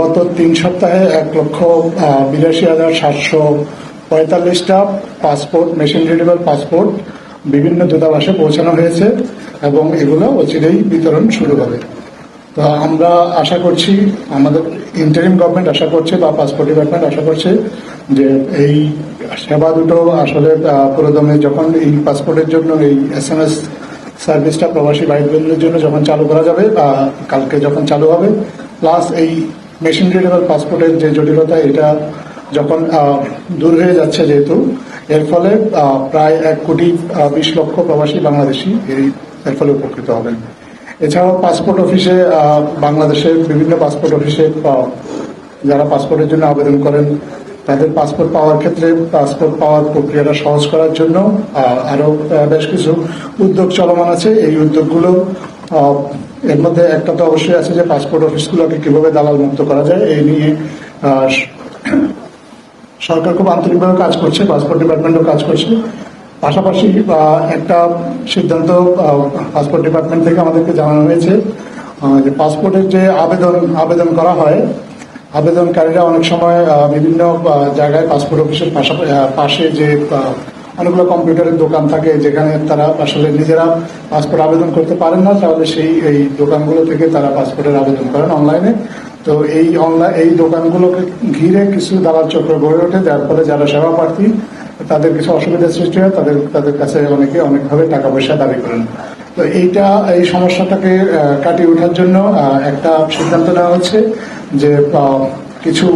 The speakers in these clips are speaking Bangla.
গত তিন সপ্তাহে এক লক্ষ বিরাশি হাজার সাতশো পঁয়তাল্লিশটা পাসপোর্ট, মেশিন রিডেবল পাসপোর্ট বিভিন্ন দূতাবাসে পৌঁছানো হয়েছে এবং এগুলো অচিরেই বিতরণ শুরু হবে। তো আমরা আশা করছি, আমাদের ইন্টারিম গভর্নমেন্ট আশা করছে বা পাসপোর্ট ডিপার্টমেন্ট আশা করছে যে এই সেবা দুটো আসলে পুরোদমে যখন এই পাসপোর্টের জন্য, এই এস এম এস সার্ভিসটা প্রবাসী ভাই জন্য যখন চালু করা যাবে, বা কালকে যখন চালু হবে প্লাস এই মেশিন রিডেবল পাসপোর্টের যে জটিলতা এটা যখন দূর হয়ে যাচ্ছে যেহেতু এর ফলে প্রায় এক কোটি বিশ লক্ষ প্রবাসী বাংলাদেশি এই এর ফলে উপকৃত হবেন। এছাড়াও পাসপোর্ট অফিসে বাংলাদেশের বিভিন্ন পাসপোর্ট অফিসে যারা পাসপোর্টের জন্য আবেদন করেন তাদের পাসপোর্ট পাওয়ার ক্ষেত্রে পাসপোর্ট পাওয়ার প্রক্রিয়াটা সহজ করার জন্য আহ, আরও বেশ কিছু উদ্যোগ চলমান আছে। এই উদ্যোগগুলো এর মধ্যে একটা তো অবশ্যই আছে যে পাসপোর্ট অফিসগুলোকে কীভাবে দালাল মুক্ত করা যায়, এই নিয়ে সরকার খুব আন্তরিকভাবে কাজ করছে পাসপোর্ট ডিপার্টমেন্টও কাজ করছে। পাশাপাশি একটা সিদ্ধান্ত পাসপোর্ট ডিপার্টমেন্ট থেকে আমাদেরকে জানানো হয়েছে যে পাসপোর্টের যে আবেদন আবেদন করা হয়, আবেদনকারীরা অনেক সময় বিভিন্ন জায়গায় পাসপোর্ট অফিসের পাশে যে অনেকগুলো কম্পিউটারের দোকান থাকে, যেখানে তারা আসলে নিজেরা পাসপোর্ট আবেদন করতে পারেন না, তাহলে সেই, এই দোকানগুলো থেকে তারা পাসপোর্টের আবেদন করেন অনলাইনে তো এই অনলাইন এই দোকানগুলোকে ঘিরে কিছু দালাল চক্র গড়ে ওঠে, যার ফলে যারা সেবা প্রার্থী, তাদের কিছু অসুবিধার সৃষ্টি হয়, তাদের তাদের কাছে অনেকে অনেকভাবে টাকা পয়সা দাবি করেন। তো এইটা, এই সমস্যাটাকে কাটিয়ে ওঠার জন্য একটা সিদ্ধান্ত নেওয়া হচ্ছে যে কিছু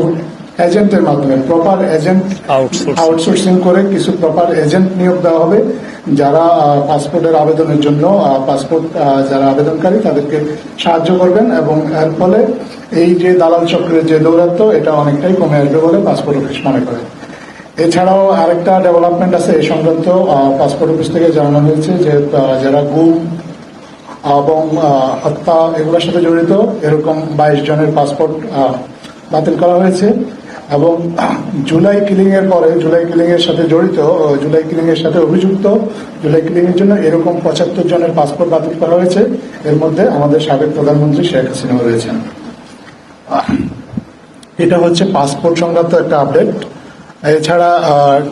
এজেন্টের মাধ্যমে প্রপার এজেন্ট. আউটসোর্সিং করে কিছু প্রপার এজেন্ট নিয়োগ দেওয়া হবে। যারা পাসপোর্টের আবেদনের জন্য পাসপোর্ট যারা আবেদনকারী তাদেরকে সাহায্য করবেন এবং এর ফলে এই যে দালাল চক্রের যে দৌরাত্ম এটা অনেকটাই কমে আসবে বলে পাসপোর্ট অফিস মনে করে। এছাড়াও আরেকটা ডেভেলপমেন্ট আছে এই সংক্রান্ত পাসপোর্ট অফিস থেকে জানানো হয়েছে যে যারা গুম এবং হত্যা এগুলোর সাথে জড়িত এরকম বাইশ জনের পাসপোর্ট বাতিল করা হয়েছে। এবং জুলাই কিলিং এর পরে, জুলাই কিলিং এর সাথে জড়িত জুলাই কিলিং এর সাথে অভিযুক্ত, জুলাই কিলিং এর জন্য এরকম পঁচাত্তর জনের পাসপোর্ট বাতিল করা হয়েছে। এর মধ্যে আমাদের সাবেক প্রধানমন্ত্রী শেখ হাসিনাও রয়েছেন। এটা হচ্ছে পাসপোর্ট সংক্রান্ত একটা আপডেট এছাড়া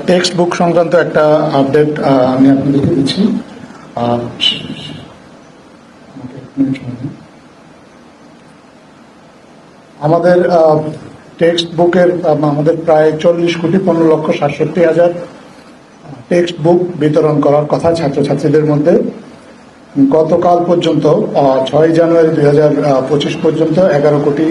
টেক্সট বুক সংক্রান্ত একটা আপডেট আমি আপনাদেরকে দিচ্ছি। আমাদের টেক্সট বুকের আমাদের প্রায় চল্লিশ কোটি, পনেরো লক্ষ, সাতষট্টি হাজার টেক্সট বুক বিতরণ করার কথা ছাত্রছাত্রীদের মধ্যে। গতকাল পর্যন্ত ছয় জানুয়ারি দুই হাজার পঁচিশ পর্যন্ত এগারো কোটি